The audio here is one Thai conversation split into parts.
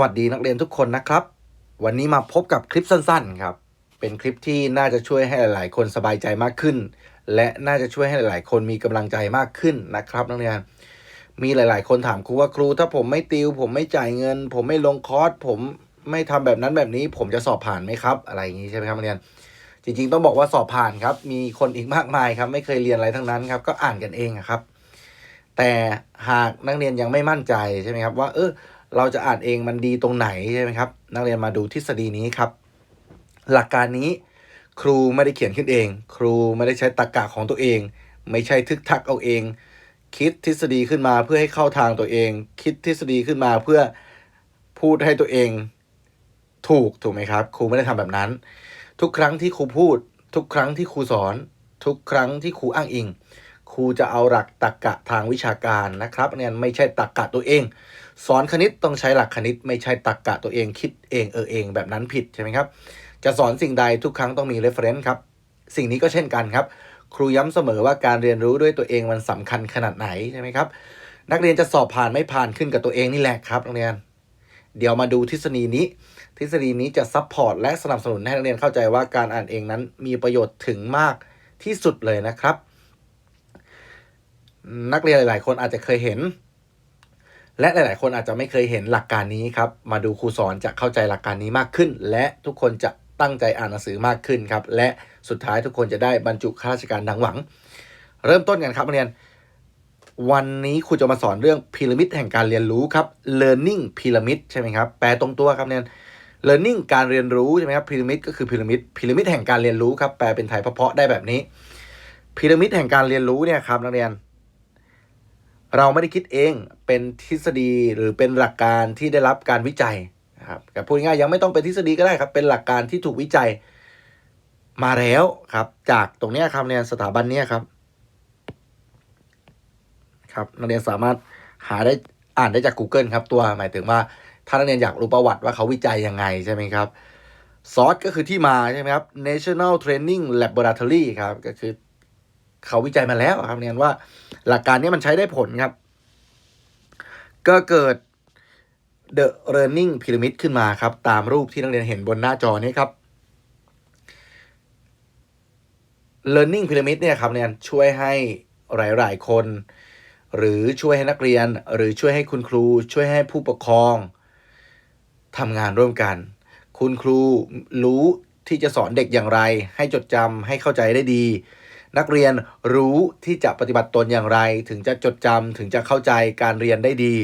วัสดีนักเรียนทุกคนนะครับ วันนี้มาพบกับคลิปสั้นๆครับ เป็นคลิปที่น่าจะช่วยให้หลายๆ คนสบายใจมากขึ้น และน่าจะช่วยให้หลายๆ คนมีกำลังใจมากขึ้นนะครับนักเรียน มีหลาย ๆ คนถามครูว่าครู ถ้าผมไม่ติว ผมไม่จ่ายเงิน ผมไม่ลงคอร์สผมไม่ทำแบบนั้นแบบนี้ ผมจะสอบผ่านไหมครับ อะไรอย่างนี้ใช่ไหมครับนักเรียน จริง ๆ ต้องบอกว่าสอบผ่านครับ มีคนอีกมากมายครับ ไม่เคยเรียนอะไรทั้งนั้นครับ ก็อ่านกันเองครับ แต่หากนักเรียนยังไม่มั่นใจใช่ไหมครับว่า เออ เราจะอ่านเองมันดีตรงไหนใช่ไหมครับ นักเรียนมาดูทฤษฎีนี้ครับ หลักการนี้ครูไม่ได้เขียนขึ้นเอง ครูไม่ได้ใช้ตรรกะของตัวเอง ไม่ใช่ทึกทักเอาเอง คิดทฤษฎีขึ้นมาเพื่อให้เข้าทางตัวเอง คิดทฤษฎีขึ้นมาเพื่อพูดให้ตัวเองถูกถูกไหมครับ ครูไม่ได้ทำแบบนั้น ทุกครั้งที่ครูพูด ทุกครั้งที่ครูสอน ทุกครั้งที่ครูอ้างอิง ครูจะเอาหลักตรรกะทางวิชาการนะครับเนี่ยไม่ใช่ตรรกะตัวเอง สอนคณิตต้องใช้หลักคณิต ไม่ใช่ตรรกะตัวเองคิดเองเออเองแบบนั้นผิดใช่ไหมครับ จะสอนสิ่งใดทุกครั้งต้องมี reference ครับ สิ่งนี้ก็เช่นกันครับ ครูย้ำเสมอว่าการเรียนรู้ด้วยตัวเองมันสำคัญขนาดไหนใช่ไหมครับนักเรียนจะสอบผ่านไม่ผ่านขึ้นกับตัวเองนี่แหละครับนักเรียน เดี๋ยวมาดูทฤษฎีนี้ ทฤษฎีนี้จะซัพพอร์ตและสนับสนุนให้นักเรียนเข้าใจว่าการอ่านเองนั้นมีประโยชน์ถึงมากที่สุดเลยนะครับ นักเรียนหลาย ๆ คนอาจจะเคยเห็น และหลาย ๆ คนอาจจะไม่เคยเห็นหลักการนี้ครับ มาดูครูสอนจะเข้าใจหลักการนี้มากขึ้น และทุกคนจะตั้งใจอ่านหนังสือมากขึ้นครับ และสุดท้ายทุกคนจะได้บรรจุข้าราชการดังหวัง เริ่มต้นกันครับนักเรียน วันนี้ครูจะมาสอนเรื่องพีระมิดแห่งการเรียนรู้ครับ learning pyramid ใช่ไหมครับ แปลตรงตัวครับเนี่ย learning การเรียนรู้ใช่ไหมครับพีระมิดก็คือพีระมิดพีระมิดแห่งการเรียนรู้ครับแปลเป็นไทยเพราะๆได้แบบนี้พีระมิดแห่งการเรียนรู้เนี่ยครับนักเรียน เราไม่ได้คิดเองเป็นทฤษฎีหรือเป็นหลักการที่ได้รับการวิจัยนะครับแต่พูดง่ายๆยังไม่ต้องเป็นทฤษฎีก็ได้ครับ เป็นหลักการที่ถูกวิจัยมาแล้วครับ จากตรงนี้ครับเนี่ยสถาบันเนี้ยครับ ครับนักเรียนสามารถหาได้อ่านได้จาก Google ครับ ตัวหมายถึงว่าถ้านักเรียนอยากรู้ประวัติว่าเขาวิจัยยังไงใช่ไหมครับซอสก็คือที่มาใช่ไหมครับ National Training Laboratory ครับ ก็คือ เขาวิจัยมาแล้วครับเรียนว่า หลักการนี้มันใช้ได้ผลครับ ก็เกิด The Learning Pyramid ขึ้นมาครับ ตามรูปที่นักเรียนเห็นบนหน้าจอนี้ครับ Learning Pyramid เนี่ยครับเนี่ยช่วยให้หลาย ๆ คน หรือช่วยให้นักเรียน หรือช่วยให้คุณครู ช่วยให้ผู้ปกครองทำงานร่วมกัน คุณครูรู้ที่จะสอนเด็กอย่างไร ให้จดจำให้เข้าใจได้ดี นักเรียนรู้ที่จะปฏิบัติตนอย่างไร ถึงจะจดจำถึงจะเข้าใจการเรียนได้ดี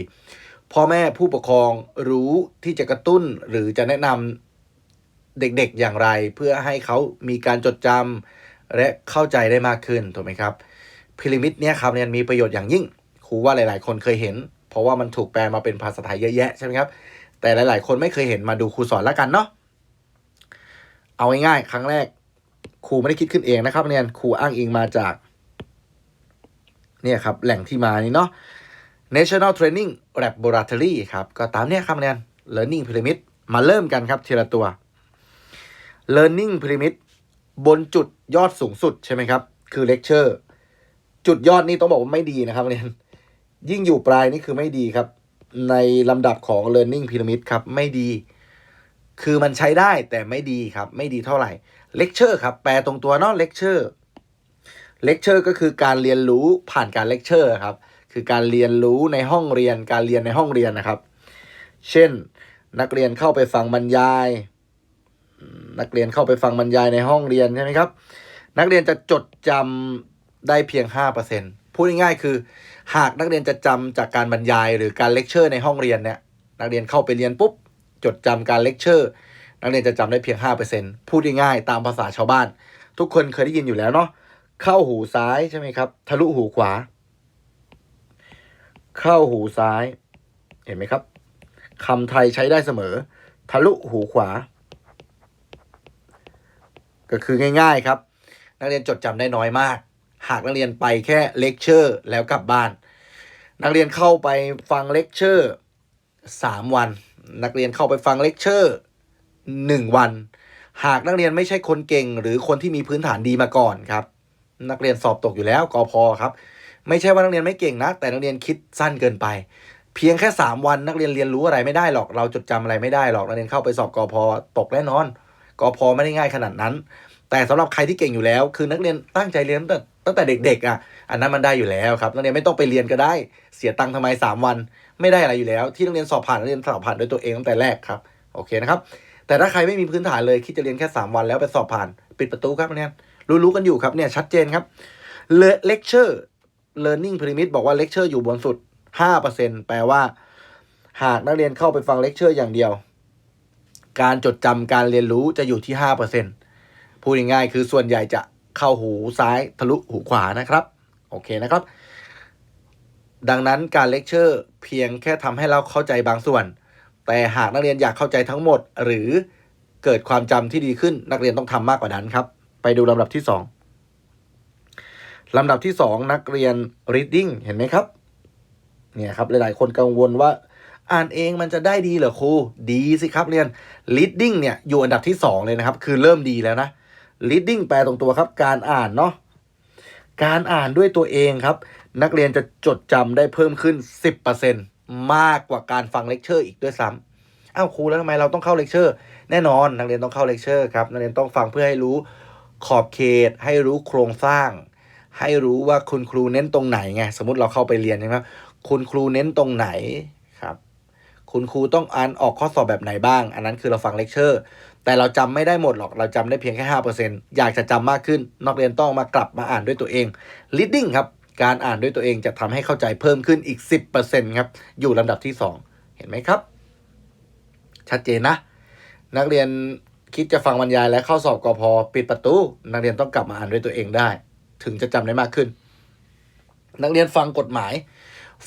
พ่อแม่ผู้ปกครองรู้ที่จะกระตุ้นหรือจะแนะนำเด็กๆอย่างไร เพื่อให้เขามีการจดจำและเข้าใจได้มากขึ้นถูกไหมครับพีระมิดเนี่ยครับเนี่ยมีประโยชน์อย่างยิ่งครูว่าหลาย ๆ คนเคยเห็น เพราะว่ามันถูกแปลมาเป็นภาษาไทยเยอะแยะใช่ไหมครับแต่หลาย ๆ คนไม่เคยเห็นมาดูครูสอนแล้วกันเนาะเอาง่ายๆครั้งแรก ครูไม่ได้คิดขึ้นเองนะครับเนี่ยครูอ้างอิงมาจากเนี่ยครับแหล่งที่มานี่เนาะ National Training Laboratory ครับ ก็ตามเนี่ยครับเนี่ย Learning Pyramid มาเริ่มกันครับทีละตัว Learning Pyramid บนจุดยอดสูงสุดใช่ไหมครับ คือ Lecture จุดยอดนี่ต้องบอกว่าไม่ดีนะครับเนี่ยยิ่งอยู่ปลายนี่คือไม่ดีครับ ในลำดับของ Learning Pyramid ครับ ไม่ดี คือมันใช้ได้แต่ไม่ดีครับ ไม่ดีเท่าไหร่ Lecture ครับ แปลตรงตัวเนาะ Lecture Lecture ก็คือการเรียนรู้ผ่านการ Lecture ครับ คือการเรียนรู้ในห้องเรียน การเรียนในห้องเรียนนะครับ เช่น นักเรียนเข้าไปฟังบรรยาย นักเรียนเข้าไปฟังบรรยายในห้องเรียนใช่ไหมครับ นักเรียนจะจดจำได้เพียง 5%พูดง่ายๆคือ หากนักเรียนจะจำจากการบรรยายหรือการเลคเชอร์ในห้องเรียนเนี่ย นักเรียนเข้าไปเรียนปุ๊บ จดจำการเลคเชอร์ นักเรียนจะจำได้เพียง 5%พูดง่ายๆตามภาษาชาวบ้าน ทุกคนเคยได้ยินอยู่แล้วเนาะเข้าหูซ้ายใช่ไหมครับ ทะลุหูขวา เข้าหูซ้าย เห็นไหมครับคำไทยใช้ได้เสมอ ทะลุหูขวา ก็คือง่าย ๆครับ นักเรียนจดจำได้น้อยมาก หากนักเรียนไปแค่เลคเชอร์แล้วกลับบ้าน นักเรียนเข้าไปฟังเลคเชอร์สามวัน นักเรียนเข้าไปฟังเลคเชอร์ หนึ่งวัน หากนักเรียนไม่ใช่คนเก่ง หรือคนที่มีพื้นฐานดีมาก่อนครับ นักเรียนสอบตกอยู่แล้วกอพอครับ ไม่ใช่ว่านักเรียนไม่เก่งนะ แต่นักเรียนคิดสั้นเกินไป เพียงแค่สามวันนักเรียนเรียนรู้อะไรไม่ได้หรอก เราจดจำอะไรไม่ได้หรอกนักเรียนเข้าไปสอบกอพอตกแน่นอนกอพอไม่ได้ง่ายขนาดนั้น แต่สำหรับใครที่เก่งอยู่แล้ว คือนักเรียนตั้งใจเรียนตั้งแต่ตั้งแต่เด็กๆอะ อันนั้นมันได้อยู่แล้วครับ นักเรียนไม่ต้องไปเรียนก็ได้ เสียตังค์ทำไมสามวัน ไม่ได้อะไรอยู่แล้ว ที่นักเรียนสอบผ่านนักเรียนสอบผ่านด้วยตัวเองตั้งแต่แรกครับ โอเคนะครับ แต่ถ้าใครไม่มีพื้นฐานเลยคิดจะเรียนแค่ 3 วันแล้วไปสอบผ่าน ปิดประตูครับนักเรียรู้ๆกันอยู่ครับเนี่ยชัดเจนครับเลคเชอร์ learning pyramid บอกว่าเลคเชอร์อยู่บนสุด 5%แปลว่า หากนักเรียนเข้าไปฟังเลคเชอร์อย่างเดียว การจดจำการเรียนรู้จะอยู่ที่ 5%พูดง่ายๆคือส่วนใหญ่จะเข้าหูซ้ายทะลุหูขวานะครับ โอเคนะครับ ดังนั้นการเลคเชอร์เพียงแค่ทำให้เราเข้าใจบางส่วน แต่หากนักเรียนอยากเข้าใจทั้งหมด หรือเกิดความจำที่ดีขึ้นนักเรียนต้องทำมากกว่านั้นครับ ไปดูลำดับที่ 2ลำดับที่ 2 นักเรียน reading เห็นไหมครับเนี่ยครับหลายๆ คนกังวลว่าอ่านเองมันจะได้ดีเหรอครู ดีสิครับเรียน reading เนี่ยอยู่อันดับที่ 2 เลยนะครับ คือเริ่มดีแล้วนะ reading แปลตรงตัวครับ การอ่านเนาะ การอ่านด้วยตัวเองครับ นักเรียนจะจดจำได้เพิ่มขึ้น 10% มากกว่าการฟังเลคเชอร์อีกด้วยซ้ำอ้าวครูแล้วทำไมเราต้องเข้าเลคเชอร์ แน่นอนนักเรียนต้องเข้าเลคเชอร์ครับนักเรียนต้องฟังเพื่อให้รู้ขอบเขต ให้รู้โครงสร้าง ให้รู้ว่าคุณครูเน้นตรงไหนไงสมมติเราเข้าไปเรียนใช่ไหมคุณครูเน้นตรงไหนครับ คุณครูต้องอ่านออกข้อสอบแบบไหนบ้าง อันนั้นคือเราฟังเลคเชอร์ แต่เราจำไม่ได้หมดหรอกเราจำได้เพียงแค่ห้าเปอร์เซ็นอยากจะจำมากขึ้นนักเรียนต้องมากลับมาอ่านด้วยตัวเอง reading ครับ การอ่านด้วยตัวเองจะทำให้เข้าใจเพิ่มขึ้นอีก 10%ครับ อยู่ลำดับที่ 2 เห็นไหมครับ ชัดเจนนะ นักเรียนคิดจะฟังบรรยายและเข้าสอบกอพอปิดประตู นักเรียนต้องกลับมาอ่านด้วยตัวเองได้ ถึงจะจำได้มากขึ้น นักเรียนฟังกฎหมาย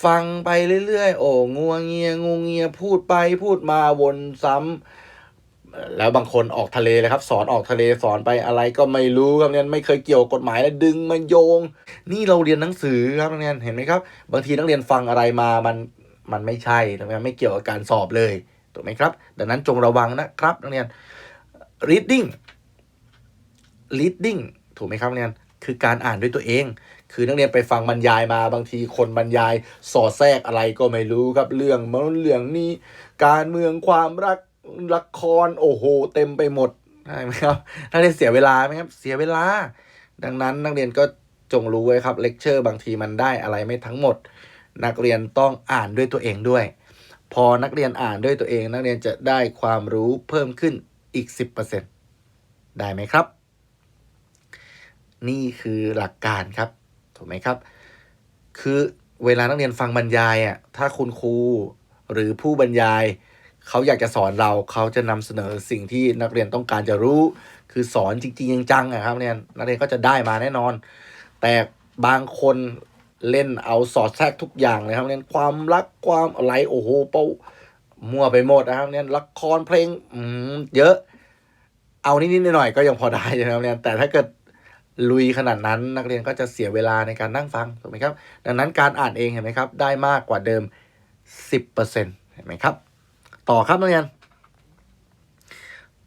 ฟังไปเรื่อยๆ โอ้งัวเงียงูเงียพูดไปพูดมาวนซ้ำ แล้วบางคนออกทะเลเลยครับ สอนออกทะเลสอนไปอะไรก็ไม่รู้ครับเนี่ยไม่เคยเกี่ยวกฎหมายแล้วดึงมาโยง นี่เราเรียนหนังสือครับนักเรียนเห็นไหมครับ บางทีนักเรียนฟังอะไรมามันมันไม่ใช่นะครับไม่เกี่ยวกับการสอบเลยถูกไหมครับ ดังนั้นจงระวังนะครับนักเรียน reading reading ถูกไหมครับนักเรียนคือการอ่านด้วยตัวเอง คือนักเรียนไปฟังบรรยายมาบางทีคนบรรยายสอดแทรกอะไรก็ไม่รู้ครับ เรื่องมันเรื่องนี้ การเมืองความรัก ละครโอ้โห เต็มไปหมดใช่ไหมครับนักเรียนเสียเวลาไหมครับ เสียเวลา ดังนั้นนักเรียนก็จงรู้ไว้ครับเลคเชอร์บางทีมันได้อะไรไม่ทั้งหมด นักเรียนต้องอ่านด้วยตัวเองด้วย พอนักเรียนอ่านด้วยตัวเอง นักเรียนจะได้ความรู้เพิ่มขึ้นอีก 10%ได้ไหมครับ นี่คือหลักการครับ ถูกไหมครับ คือเวลานักเรียนฟังบรรยายอะถ้าคุณครูหรือผู้บรรยาย เขาอยากจะสอนเราเขาจะนำเสนอสิ่งที่นักเรียนต้องการจะรู้ คือสอนจริงๆจังๆอะครับเนี่ยนักเรียนก็จะได้มาแน่นอน แต่บางคนเล่นเอาสอดแทรกทุกอย่างเลยครับเนี่ยความรักความอะไรโอ้โหเป้ามั่วไปหมดนะครับเนี่ยละครเพลงอืมเยอะ เอานิดๆหน่อยๆก็ยังพอได้นะครับเนี่ยแต่ถ้าเกิดลุยขนาดนั้นนักเรียนก็จะเสียเวลาในการนั่งฟังถูกไหมครับ ดังนั้นการอ่านเองเห็นไหมครับ ได้มากกว่าเดิม 10%เห็นไหมครับ ต่อครับนักเรียน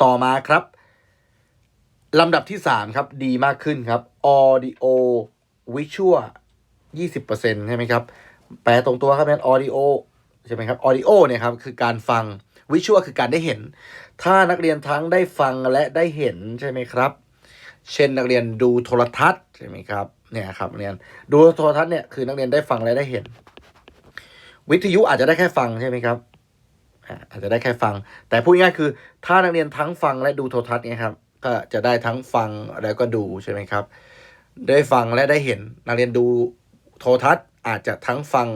ต่อมาครับลำดับที่ 3 ครับ ดีมากขึ้นครับ audio visual 20%ใช่ไหมครับ แปลตรงตัวครับนั่น audio ใช่ไหมครับ audio เนี่ยครับ คือการฟัง visual คือการได้เห็น ถ้านักเรียนทั้งได้ฟังและได้เห็นใช่ไหมครับ เช่นนักเรียนดูโทรทัศน์ใช่ไหมครับ เนี่ยครับนักเรียนดูโทรทัศน์เนี่ยคือนักเรียนได้ฟังและได้เห็น วิทยุอาจจะได้แค่ฟังใช่ไหมครับ อาจจะได้แค่ฟัง แต่พูดง่ายๆคือ ถ้านักเรียนทั้งฟังและดูโทรทัศน์เนี่ยครับก็จะได้ทั้งฟังแล้วก็ดูใช่ไหมครับ ได้ฟังและได้เห็นนักเรียนดูโทรทัศน์อาจจะทั้งฟัง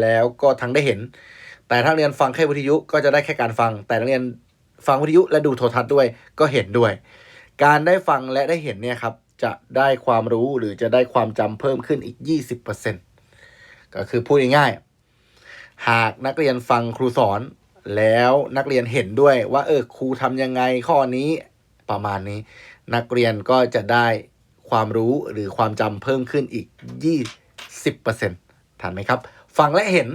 แล้วก็ทั้งได้เห็น แต่ถ้าเรียนฟังแค่วิทยุก็จะได้แค่การฟัง แต่นักเรียนฟังวิทยุและดูโทรทัศน์ด้วยก็เห็นด้วย การได้ฟังและได้เห็นเนี่ยครับจะได้ความรู้หรือจะได้ความจำเพิ่มขึ้นอีก 20%ก็คือพูดง่ายๆ หากนักเรียนฟังครูสอน แล้วนักเรียนเห็นด้วยว่าเออครูทำยังไงข้อนี้ประมาณนี้ นักเรียนก็จะได้ความรู้หรือความจำเพิ่มขึ้นอีก 20%ทันไหมครับ ฟังและเห็น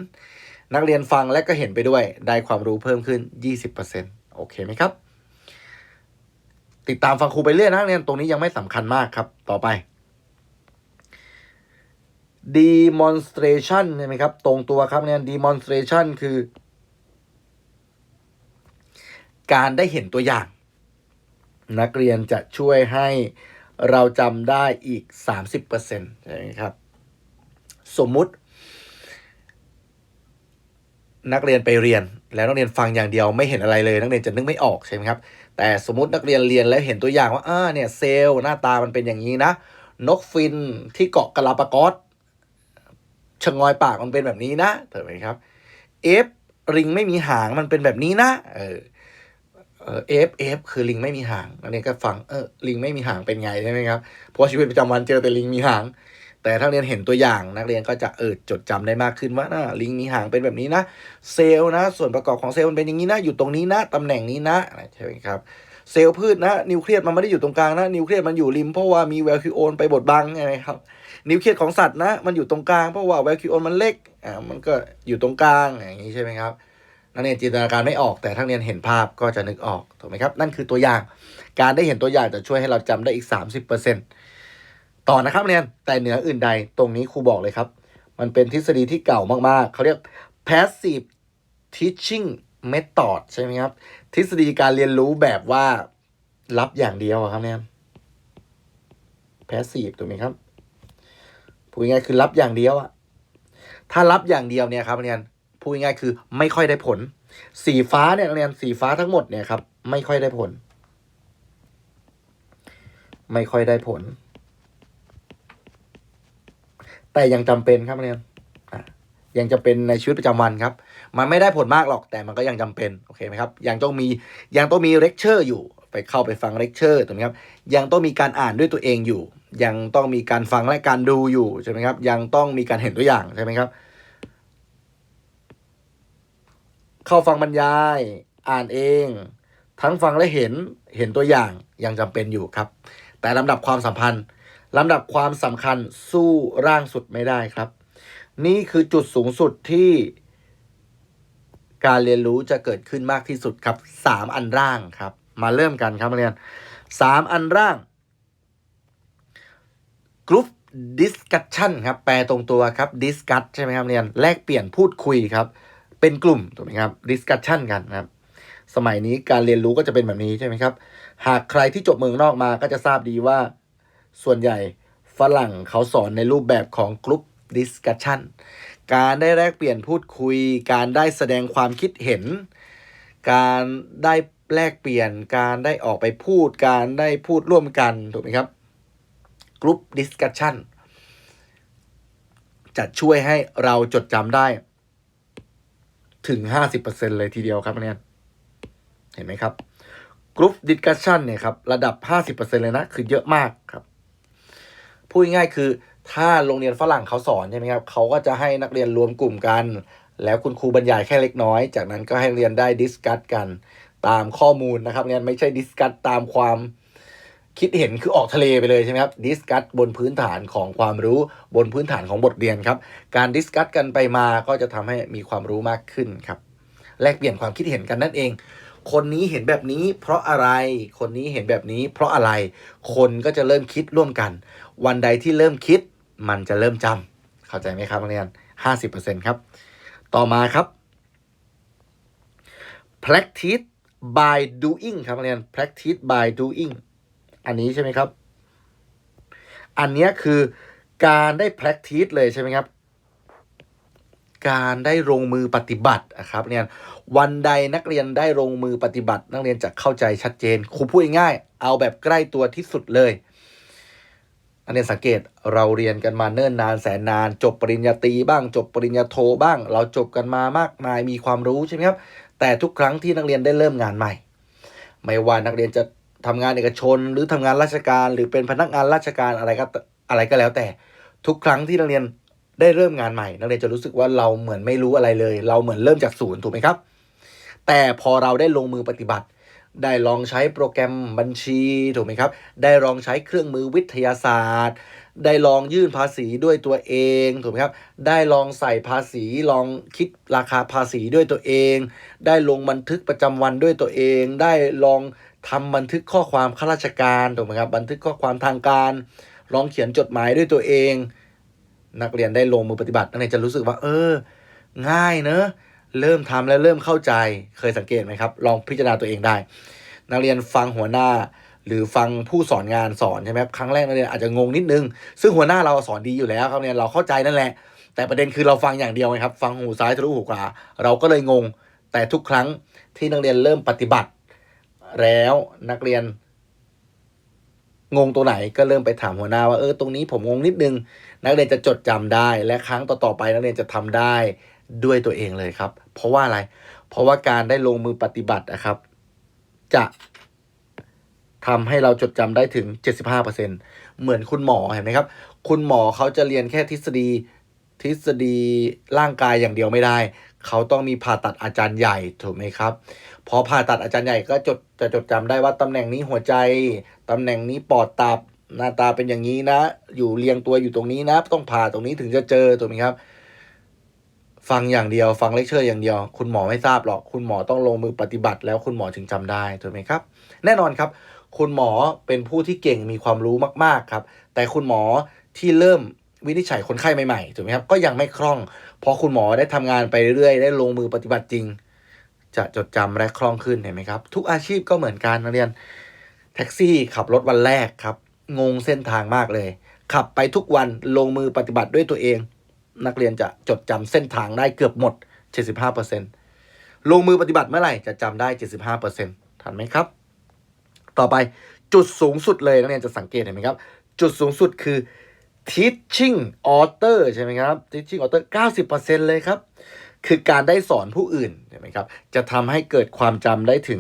นักเรียนฟังและก็เห็นไปด้วยได้ความรู้เพิ่มขึ้น 20%โอเคไหมครับ ติดตามฟังครูไปเรื่อยนะนักเรียนตรงนี้ยังไม่สำคัญมากครับ ต่อไป demonstration ใช่ไหมครับ ตรงตัวครับเนี่ย demonstration คือ การได้เห็นตัวอย่าง นักเรียนจะช่วยให้เราจำได้อีก 30%ใช่ไหมครับ สมมุติ นักเรียนไปเรียน แล้วนักเรียนฟังอย่างเดียวไม่เห็นอะไรเลย นักเรียนจะนึกไม่ออกใช่ไหมครับ แต่สมมตินักเรียนเรียนแล้วเห็นตัวอย่างว่าอ่าเนี่ยเซลล์หน้าตามันเป็นอย่างนี้นะ นกฟินที่เกาะกาลาปากอส ชะงอยปากมันเป็นแบบนี้นะถูกไหมครับเอฟลิงไม่มีหางมันเป็นแบบนี้นะ เออเอฟเอฟคือลิงไม่มีหางนักเรียนก็ฟังเออลิงไม่มีหางเป็นไงใช่ไหมครับเพราะชีวิตประจำวันเจอแต่ลิงมีหาง แต่ถ้าเรียนเห็นตัวอย่างนักเรียนก็จะเออจดจำได้มากขึ้นว่านะลิงมีหางเป็นแบบนี้นะ เซลล์นะ ส่วนประกอบของเซลล์มันเป็นอย่างนี้นะ อยู่ตรงนี้นะตำแหน่งนี้นะใช่ไหมครับเซลล์พืชนะนิวเคลียสมันไม่ได้อยู่ตรงกลางนะนิวเคลียสมันอยู่ริมเพราะว่ามีแวลคิโอนไปบดบังใช่ไหมครับ นิวเคลียสของสัตว์นะ มันอยู่ตรงกลางเพราะว่าแวลคิโอนมันเล็กอ่ามันก็อยู่ตรงกลางอย่างนี้ใช่ไหมครับนักเรียนจินตนาการไม่ออกแต่ถ้าเรียนเห็นภาพก็จะนึกออกถูกไหมครับ นั่นคือตัวอย่าง การได้เห็นตัวอย่างจะช่วยให้เราจำได้อีก 30%ต่อนะครับเรียนแต่เหนืออื่นใดตรงนี้ครูบอกเลยครับ มันเป็นทฤษฎีที่เก่ามากๆ เขาเรียก passive teaching method ใช่ไหมครับ ทฤษฎีการเรียนรู้แบบว่ารับอย่างเดียวครับเนี่ย passive ถูกไหมครับ พูดง่ายๆคือรับอย่างเดียวอะถ้ารับอย่างเดียวเนี่ยครับเรียนพูดง่ายๆคือไม่ค่อยได้ผล สีฟ้าเนี่ยเรียนสีฟ้าทั้งหมดเนี่ยครับ ไม่ค่อยได้ผล ไม่ค่อยได้ผล แต่ยังจำเป็นครับเรียนยังจะเป็นในชีวิตประจำวันครับ มันไม่ได้ผลมากหรอกแต่มันก็ยังจำเป็น โอเคไหมครับ ยังต้องมียังต้องมีเลคเชอร์อยู่ ไปเข้าไปฟังเลคเชอร์ถูกไหมครับ ยังต้องมีการอ่านด้วยตัวเองอยู่ ยังต้องมีการฟังและการดูอยู่ใช่ไหมครับ ยังต้องมีการเห็นตัวอย่างใช่ไหมครับ เข้าฟังบรรยาย อ่านเอง ทั้งฟังและเห็นเห็นตัวอย่างยังจำเป็นอยู่ครับ แต่ลำดับความสัมพันธ์ลำดับความสำคัญสู้ร่างสุดไม่ได้ครับ นี่คือจุดสูงสุดที่การเรียนรู้จะเกิดขึ้นมากที่สุดครับสามอันร่างครับ มาเริ่มกันครับเรียนสามอันร่าง Group Discussion ครับ แปลตรงตัวครับ Discuss ใช่ไหมครับเรียนแลกเปลี่ยนพูดคุยครับ เป็นกลุ่มถูกไหมครับ Discussion กันนะครับ สมัยนี้การเรียนรู้ก็จะเป็นแบบนี้ใช่ไหมครับ หากใครที่จบเมืองนอกมาก็จะทราบดีว่า ส่วนใหญ่ฝรั่งเขาสอนในรูปแบบของ Group Discussion การได้แลกเปลี่ยนพูดคุย การได้แสดงความคิดเห็น การได้แลกเปลี่ยน การได้ออกไปพูด การได้พูดร่วมกันถูกไหมครับ Group Discussion จะช่วยให้เราจดจำได้ถึง 50%เลยทีเดียวครับเนี่ยเห็นไหมครับ Group Discussion เนี่ยครับระดับ 50%เลยนะ คือเยอะมากครับ พูดง่ายๆคือถ้าโรงเรียนฝรั่งเขาสอนใช่ไหมครับเขาก็จะให้นักเรียนรวมกลุ่มกัน แล้วคุณครูบรรยายแค่เล็กน้อย จากนั้นก็ให้เรียนได้ดิสคัตกันตามข้อมูลนะครับเรียไม่ใช่ดิสคัตตามความ คิดเห็นคือออกทะเลไปเลยใช่ไหมครับดิสคัตบนพื้นฐานของความรู้บนพื้นฐานของบทเรียนครับ การดิสคัตกันไปมาก็จะทำให้มีความรู้มากขึ้นครับ แลกเปลี่ยนความคิดเห็นกันนั่นเอง คนนี้เห็นแบบนี้ เพราะอะไรคนนี้เห็นแบบนี้ เพราะอะไร คนก็จะเริ่มคิดร่วมกัน วันใดที่เริ่มคิด มันจะเริ่มจำเข้าใจไหมครับนักเรียนห้าสิบเปอร์เซ็นครับ ต่อมาครับ practice by doing ครับนักเรียน practice by doing อันนี้ใช่ไหมครับ อันเนี้ยคือการได้ practice เลยใช่ไหมครับ การได้ลงมือปฏิบัติอะครับเนี่ยวันใดนักเรียนได้ลงมือปฏิบัติ นักเรียนจะเข้าใจชัดเจนครูพูดง่ายเอาแบบใกล้ตัวที่สุดเลยอันนี้สังเกตเราเรียนกันมาเนิ่นนานแสนนาน จบปริญญาตรีบ้าง จบปริญญาโทบ้าง เราจบกันมามากมายมีความรู้ใช่ไหมครับ แต่ทุกครั้งที่นักเรียนได้เริ่มงานใหม่ ไม่ว่านักเรียนจะ ทำงานเอกชน หรือทำงานราชการ หรือเป็นพนักงานราชการอะไรก็อะไรก็แล้วแต่ ทุกครั้งที่นักเรียนได้เริ่มงานใหม่ นักเรียนจะรู้สึกว่าเราเหมือนไม่รู้อะไรเลย เราเหมือนเริ่มจากศูนย์ถูกไหมครับ แต่พอเราได้ลงมือปฏิบัติ ได้ลองใช้โปรแกรมบัญชีถูกไหมครับ ได้ลองใช้เครื่องมือวิทยาศาสตร์ ได้ลองยื่นภาษีด้วยตัวเองถูกไหมครับ ได้ลองใส่ภาษีลองคิดราคาภาษีด้วยตัวเอง ได้ลงบันทึกประจำวันด้วยตัวเอง ได้ลองทำบันทึกข้อความข้าราชการถูกไหมครับ บันทึกข้อความทางการ ลองเขียนจดหมายด้วยตัวเอง นักเรียนได้ลงมือปฏิบัตินักเรียนจะรู้สึกว่า เออ ง่ายเนอะเริ่มทำแล้วเริ่มเข้าใจเคยสังเกตไหมครับ ลองพิจารณาตัวเองได้ นักเรียนฟังหัวหน้า หรือฟังผู้สอนงานสอนใช่ไหมครับครั้งแรกนักเรียนอาจจะงงนิดนึง ซึ่งหัวหน้าเราสอนดีอยู่แล้วครับเนี่ยเราเข้าใจนั่นแหละ แต่ประเด็นคือเราฟังอย่างเดียวไงครับ ฟังหูซ้ายทะลุหูขวาเราก็เลยงง แต่ทุกครั้งที่นักเรียนเริ่มปฏิบัติ แล้วนักเรียน งงตัวไหนก็เริ่มไปถามหัวหน้าว่าเออตรงนี้ผมงงนิดนึง นักเรียนจะจดจำได้ และครั้งต่อๆไปนักเรียนจะทำได้ด้วยตัวเองเลยครับ เพราะว่าอะไร เพราะว่าการได้ลงมือปฏิบัตินะครับ จะ ทำให้เราจดจำได้ถึง 75%เหมือนคุณหมอเห็นไหมครับ คุณหมอเขาจะเรียนแค่ทฤษฎีทฤษฎีร่างกายอย่างเดียวไม่ได้ เขาต้องมีผ่าตัดอาจารย์ใหญ่ถูกไหมครับพอผ่าตัดอาจารย์ใหญ่ก็จดจะจดจำได้ว่าตำแหน่งนี้หัวใจตำแหน่งนี้ปอดตับหน้าตาเป็นอย่างนี้นะ อยู่เรียงตัวอยู่ตรงนี้นะ ต้องผ่าตรงนี้ถึงจะเจอถูกไหมครับ ฟังอย่างเดียว ฟังเลคเชอร์อย่างเดียว คุณหมอไม่ทราบหรอก คุณหมอต้องลงมือปฏิบัติแล้วคุณหมอถึงจำได้ถูกไหมครับ แน่นอนครับ คุณหมอเป็นผู้ที่เก่งมีความรู้มากๆครับ แต่คุณหมอที่เริ่มวินิจฉัยคนไข้ใหม่ๆถูกไหมครับก็ยังไม่คล่อง เพราะคุณหมอได้ทำงานไปเรื่อยๆ ได้ลงมือปฏิบัติจริง จะจดจำและคล่องขึ้นเห็นไหมครับ ทุกอาชีพก็เหมือนกันนักเรียนแท็กซี่ขับรถวันแรกครับ งงเส้นทางมากเลย ขับไปทุกวันลงมือปฏิบัติด้วยตัวเอง นักเรียนจะจดจำเส้นทางได้เกือบหมด 75%ลงมือปฏิบัติเมื่อไหร่จะจำได้ 75%ทันไหมครับ ต่อไปจุดสูงสุดเลยนักเรียนจะสังเกตเห็นไหมครับ จุดสูงสุดคือ teaching author ใช่ไหมครับ teaching author 90%เลยครับ คือการได้สอนผู้อื่นใช่ไหมครับ จะทำให้เกิดความจำได้ถึง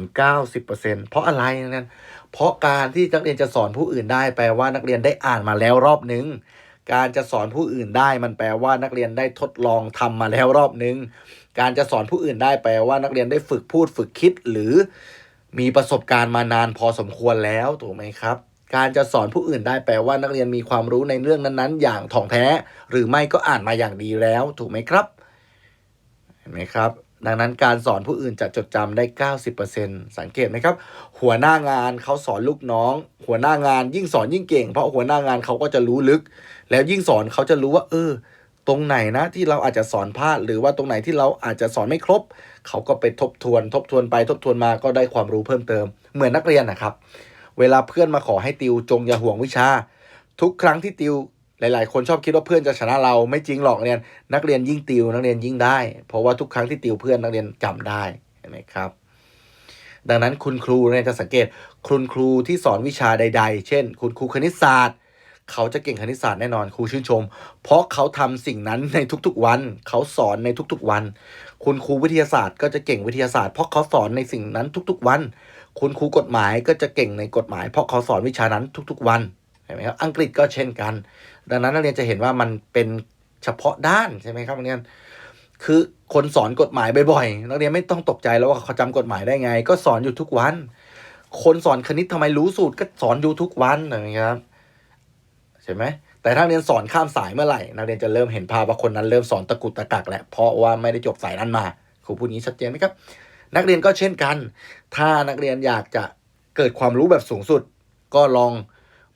90%เพราะอะไรนั้น เพราะการที่นักเรียนจะสอนผู้อื่นได้ แปลว่านักเรียนได้อ่านมาแล้วรอบนึง การจะสอนผู้อื่นได้ มันแปลว่านักเรียนได้ทดลองทำมาแล้วรอบนึง การจะสอนผู้อื่นได้แปลว่านักเรียนได้ฝึกพูดฝึกคิดหรือ มีประสบการณ์มานานพอสมควรแล้วถูกไหมครับ การจะสอนผู้อื่นได้แปลว่านักเรียนมีความรู้ในเรื่องนั้นๆ อย่างถ่องแท้ หรือไม่ก็อ่านมาอย่างดีแล้วถูกไหมครับเห็นไหมครับดังนั้นการสอนผู้อื่นจะจดจำได้ 90%สังเกตไหมครับ หัวหน้างานเขาสอนลูกน้อง หัวหน้างานยิ่งสอนยิ่งเก่ง เพราะหัวหน้างานเขาก็จะรู้ลึก แล้วยิ่งสอนเขาจะรู้ว่า เออ ตรงไหนนะที่เราอาจจะสอนพลาดหรือว่าตรงไหนที่เราอาจจะสอนไม่ครบ เขาก็ไปทบทวนทบทวนไปทบทวนมาก็ได้ความรู้เพิ่มเติม เหมือนนักเรียนนะครับ เวลาเพื่อนมาขอให้ติวจงอย่าห่วงวิชา ทุกครั้งที่ติวหลาย ๆ คนชอบคิดว่าเพื่อนจะชนะเราไม่จริงหรอกเรียนนักเรียนยิ่งติวนักเรียนยิ่งได้ เพราะว่าทุกครั้งที่ติวเพื่อนนักเรียนจำได้เห็นไหมครับ ดังนั้นคุณครูเนี่ยจะสังเกตคุณครูที่สอนวิชาใด ๆ เช่น คุณครูคณิตศาสตร์ เขาจะเก่งคณิตศาสตร์แน่นอนครูชื่นชม เพราะเขาทำสิ่งนั้นในทุกๆวัน เขาสอนในทุกๆวัน คุณครูวิทยาศาสตร์ก็จะเก่งวิทยาศาสตร์เพราะเขาสอนในสิ่งนั้นทุกๆวัน คุณครูกฎหมายก็จะเก่งในกฎหมาย เพราะเขาสอนวิชานั้นทุกๆ วันเห็นไหมครับอังกฤษก็เช่นกัน ดังนั้นนักเรียนจะเห็นว่ามันเป็นเฉพาะด้านใช่ไหมครับนักเรียนคือคนสอนกฎหมายบ่อยๆนักเรียนไม่ต้องตกใจแล้วว่าเขาจำกฎหมายได้ไง ก็สอนอยู่ทุกวัน คนสอนคณิตทำไมรู้สูตรก็สอนอยู่ทุกวันนะครับใช่ไหม แต่ถ้าเรียนสอนข้ามสายเมื่อไหร่นักเรียนจะเริ่มเห็นภาพว่าคนนั้นเริ่มสอนตะกุตะกักแหละเพราะว่าไม่ได้จบสายนั้นมาครูพูดนี้ชัดเจนไหมครับ นักเรียนก็เช่นกัน ถ้านักเรียนอยากจะเกิดความรู้แบบสูงสุด ก็ลอง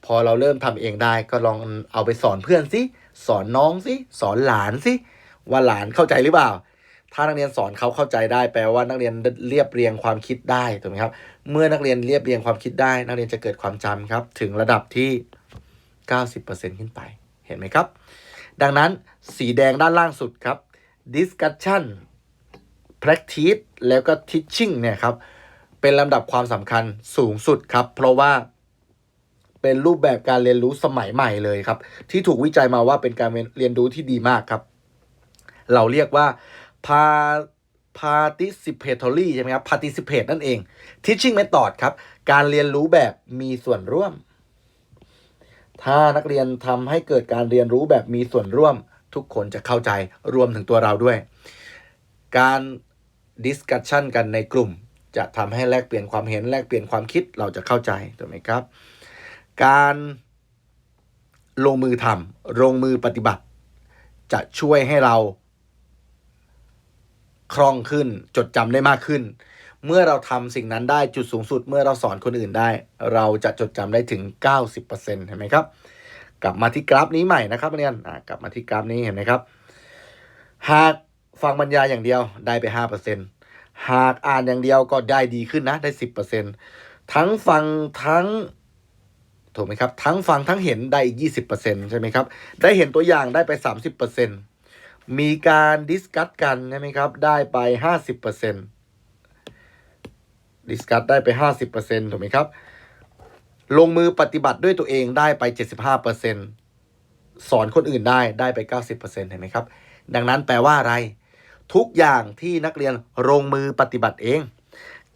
พอเราเริ่มทำเองได้ ก็ลองเอาไปสอนเพื่อนสิสอนน้องสิสอนหลานสิว่าหลานเข้าใจหรือเปล่า ถ้านักเรียนสอนเขาเข้าใจได้แปลว่านักเรียนเรียบเรียงความคิดได้ถูกไหมครับ เมื่อนักเรียนเรียบเรียงความคิดได้ นักเรียนจะเกิดความจำครับ ถึงระดับที่ 90%ขึ้นไป เห็นไหมครับ ดังนั้นสีแดงด้านล่างสุดครับ discussion practice แล้วก็ teaching เนี่ยครับ เป็นลำดับความสำคัญสูงสุดครับ เพราะว่าเป็นรูปแบบการเรียนรู้สมัยใหม่เลยครับ ที่ถูกวิจัยมาว่าเป็นการเรียนรู้ที่ดีมากครับ เราเรียกว่า pa- participatory ใช่ไหมครับ participate นั่นเอง teaching method ครับ การเรียนรู้แบบมีส่วนร่วม ถ้านักเรียนทำให้เกิดการเรียนรู้แบบมีส่วนร่วม ทุกคนจะเข้าใจรวมถึงตัวเราด้วย การดิสคัชชันกันในกลุ่ม จะทำให้แลกเปลี่ยนความเห็นแลกเปลี่ยนความคิดเราจะเข้าใจถูกไหมครับ การลงมือทำลงมือปฏิบัติ จะช่วยให้เราคล่องขึ้นจดจำได้มากขึ้น เมื่อเราทำสิ่งนั้นได้จุดสูงสุด เมื่อเราสอนคนอื่นได้ เราจะจดจำได้ถึง 90%เห็นไหมครับ กลับมาที่กราฟนี้ใหม่นะครับเรียนกลับมาที่กราฟนี้เห็นไหมครับ หากฟังบรรยายอย่างเดียวได้ไป 5%หากอ่านอย่างเดียวก็ได้ดีขึ้นนะได้ 10%ทั้งฟังทั้งถูกไหมครับ ทั้งฟังทั้งเห็นได้อีก 20%ใช่ไหมครับ ได้เห็นตัวอย่างได้ไป 30%มีการดิสคัตกันใช่ไหมครับ ได้ไป 50% ดิสคัตได้ไปห้าสิบเปอร์เซ็นถูกไหมครับ ลงมือปฏิบัติด้วยตัวเองได้ไปเจ็ดสิบห้าเปอร์เซ็นสอนคนอื่นได้ได้ไปเก้าสิบเปอร์เซ็นเห็นไหมครับ ดังนั้นแปลว่าอะไร ทุกอย่างที่นักเรียนลงมือปฏิบัติเอง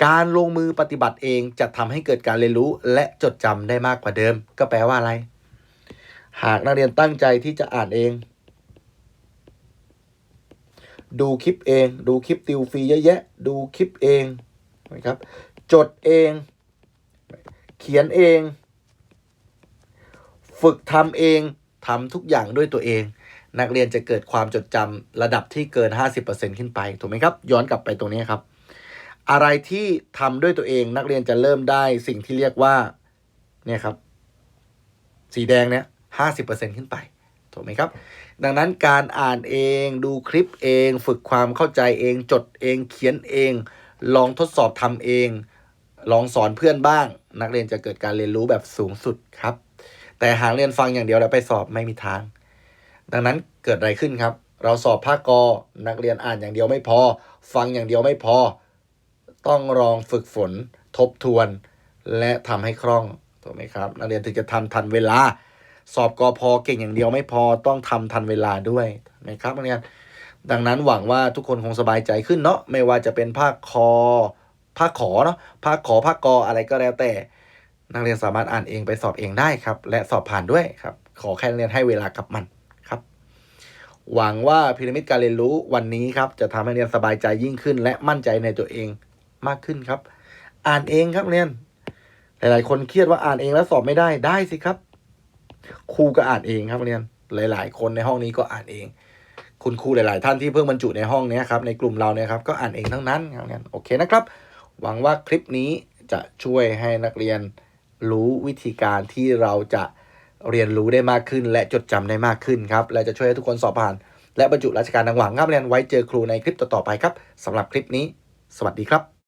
การลงมือปฏิบัติเองจะทำให้เกิดการเรียนรู้และจดจำได้มากกว่าเดิม ก็แปลว่าอะไร หากนักเรียนตั้งใจที่จะอ่านเองดูคลิปเอง ดูคลิปติวฟรีเยอะแยะ ดูคลิปเอง นะครับ จดเอง เขียนเอง ฝึกทำเองทำทุกอย่างด้วยตัวเอง นักเรียนจะเกิดความจดจำระดับที่เกิน 50%ขึ้นไป ถูกไหมครับ ย้อนกลับไปตรงนี้ครับ อะไรที่ทำด้วยตัวเอง นักเรียนจะเริ่มได้สิ่งที่เรียกว่า เนี่ยครับ สีแดงเนี่ย50%ขึ้นไป ถูกไหมครับ ดังนั้นการอ่านเอง ดูคลิปเอง ฝึกความเข้าใจเอง จดเอง เขียนเอง ลองทดสอบทำเอง ลองสอนเพื่อนบ้าง นักเรียนจะเกิดการเรียนรู้แบบสูงสุดครับ แต่หากเรียนฟังอย่างเดียวแล้วไปสอบไม่มีทาง ดังนั้นเกิดอะไรขึ้นครับ เราสอบภาคกอนักเรียนอ่านอย่างเดียวไม่พอ ฟังอย่างเดียวไม่พอ ต้องลองฝึกฝน ทบทวน และทำให้คล่องถูกไหมครับ นักเรียนถึงจะทำทันเวลา สอบกอพอเก่งอย่างเดียวไม่พอต้องทำทันเวลาด้วยนะครับนักเรียน ดังนั้นหวังว่าทุกคนคงสบายใจขึ้นเนาะไม่ว่าจะเป็นภาคคอภาคขอเนาะภาคขอภาคกออะไรก็แล้วแต่ นักเรียนสามารถอ่านเองไปสอบเองได้ครับ และสอบผ่านด้วยครับ ขอแค่นักเรียนให้เวลากับมันครับ หวังว่าพีระมิดการเรียนรู้วันนี้ครับจะทำให้นักเรียนสบายใจยิ่งขึ้น และมั่นใจในตัวเองมากขึ้นครับ อ่านเองครับนักเรียนหลายๆ คนเครียดว่าอ่านเองแล้วสอบไม่ได้ได้สิครับครูก็อ่านเองครับนักเรียนหลาย ๆ คนในห้องนี้ก็อ่านเอง คุณครูหลาย ๆ ท่านที่เพิ่งบรรจุในห้องนี้ครับในกลุ่มเราเนี่ยครับก็อ่านเองทั้งนั้นครับเนี่ยโอเคนะครับ หวังว่าคลิปนี้จะช่วยให้นักเรียนรู้วิธีการที่เราจะเรียนรู้ได้มากขึ้น และจดจำได้มากขึ้นครับและจะช่วยให้ทุกคนสอบผ่าน และบรรจุราชการดังหวังครับเรียนไว้เจอครูในคลิปต่อ ๆ ไปครับสำหรับคลิปนี้ สวัสดีครับ